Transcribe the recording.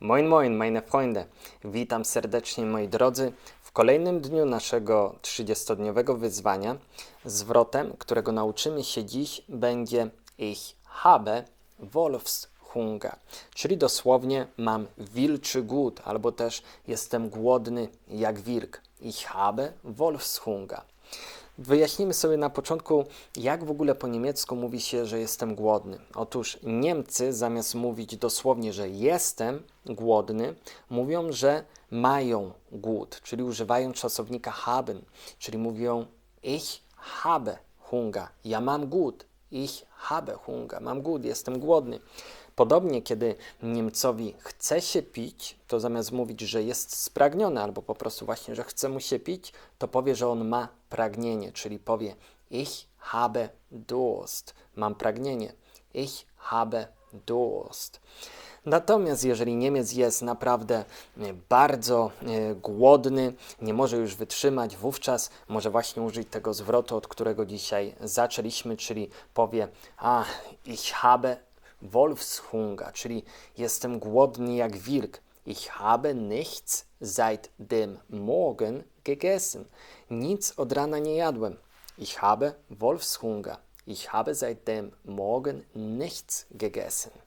Moin, moin, meine Freunde. Witam serdecznie, moi drodzy, w kolejnym dniu naszego 30-dniowego wyzwania. Zwrotem, którego nauczymy się dziś, będzie Ich habe Wolfshunger, czyli dosłownie mam wilczy głód, albo też jestem głodny jak wilk. Ich habe Wolfshunger. Wyjaśnimy sobie na początku, jak w ogóle po niemiecku mówi się, że jestem głodny. Otóż Niemcy zamiast mówić dosłownie, że jestem głodny, mówią, że mają głód, czyli używają czasownika haben, czyli mówią ich habe Hunger. Ja mam głód. Ich habe Hunger. Mam głód, jestem głodny. Podobnie, kiedy Niemcowi chce się pić, to zamiast mówić, że jest spragniony, albo po prostu właśnie, że chce mu się pić, to powie, że on ma pragnienie, czyli powie Ich habe Durst. Mam pragnienie. Ich habe Durst. Natomiast jeżeli Niemiec jest naprawdę e, bardzo e, głodny, nie może już wytrzymać, wówczas może właśnie użyć tego zwrotu, od którego dzisiaj zaczęliśmy, czyli powie: A, ich habe Wolfshunger, czyli jestem głodny jak wilk. Ich habe nichts seit dem Morgen gegessen. Nic od rana nie jadłem. Ich habe Wolfshunger. Ich habe seit dem Morgen nichts gegessen.